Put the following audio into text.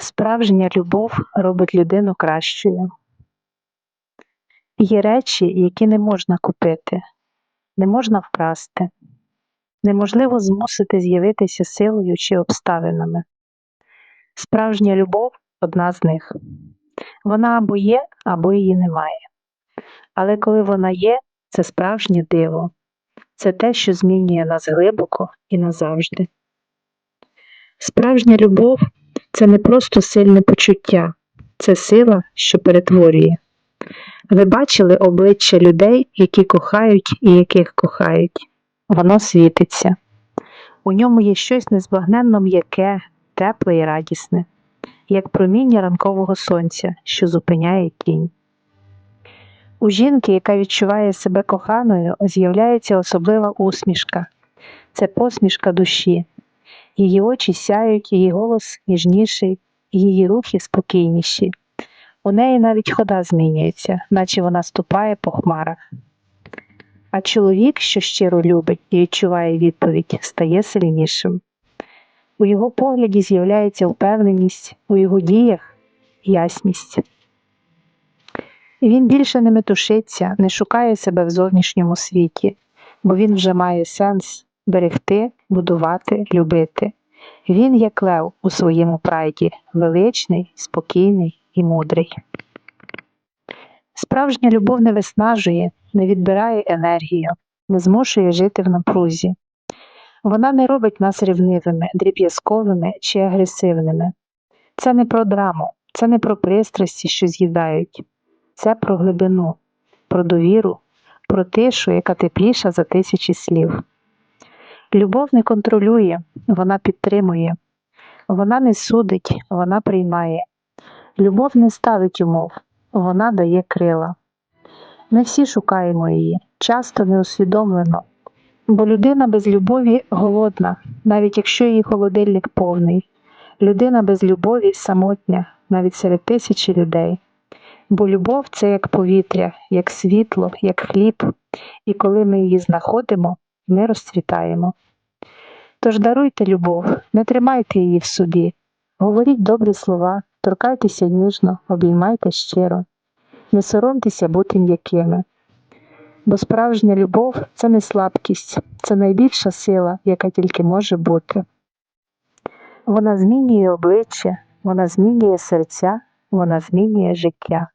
Справжня любов робить людину кращою. Є речі, які не можна купити, не можна вкрасти, неможливо змусити з'явитися силою чи обставинами. Справжня любов одна з них. Вона або є, або її немає. Але коли вона є, це справжнє диво, це те, що змінює нас глибоко і назавжди. Справжня любов це не просто сильне почуття, це сила, що перетворює. Ви бачили обличчя людей, які кохають і яких кохають. Воно світиться. У ньому є щось незбагненно м'яке, тепле і радісне, як проміння ранкового сонця, що зупиняє тінь. У жінки, яка відчуває себе коханою, з'являється особлива усмішка. Це посмішка душі. Її очі сяють, її голос ніжніший, її рухи спокійніші. У неї навіть хода змінюється, наче вона ступає по хмарах. А чоловік, що щиро любить і відчуває відповідь, стає сильнішим. У його погляді з'являється впевненість, у його діях ясність. Він більше не метушиться, не шукає себе в зовнішньому світі, бо він вже має сенс берегти, будувати, любити. Він, як лев у своєму прайді, величний, спокійний і мудрий. Справжня любов не виснажує, не відбирає енергію, не змушує жити в напрузі. Вона не робить нас рівнивими, дріб'язковими чи агресивними. Це не про драму, це не про пристрасті, що з'їдають, це про глибину, про довіру, про тишу, яка тепліша за тисячі слів. Любов не контролює, вона підтримує, вона не судить, вона приймає. Любов не ставить умов, вона дає крила. Ми всі шукаємо її, часто неусвідомлено, бо людина без любові голодна, навіть якщо її холодильник повний. Людина без любові самотня, навіть серед тисячі людей. Бо любов це як повітря, як світло, як хліб, і коли ми її знаходимо, ми розцвітаємо. Тож даруйте любов, не тримайте її в собі, говоріть добрі слова, торкайтеся ніжно, обіймайте щиро, не соромтеся бути м'якими. Бо справжня любов це не слабкість, це найбільша сила, яка тільки може бути. Вона змінює обличчя, вона змінює серця, вона змінює життя.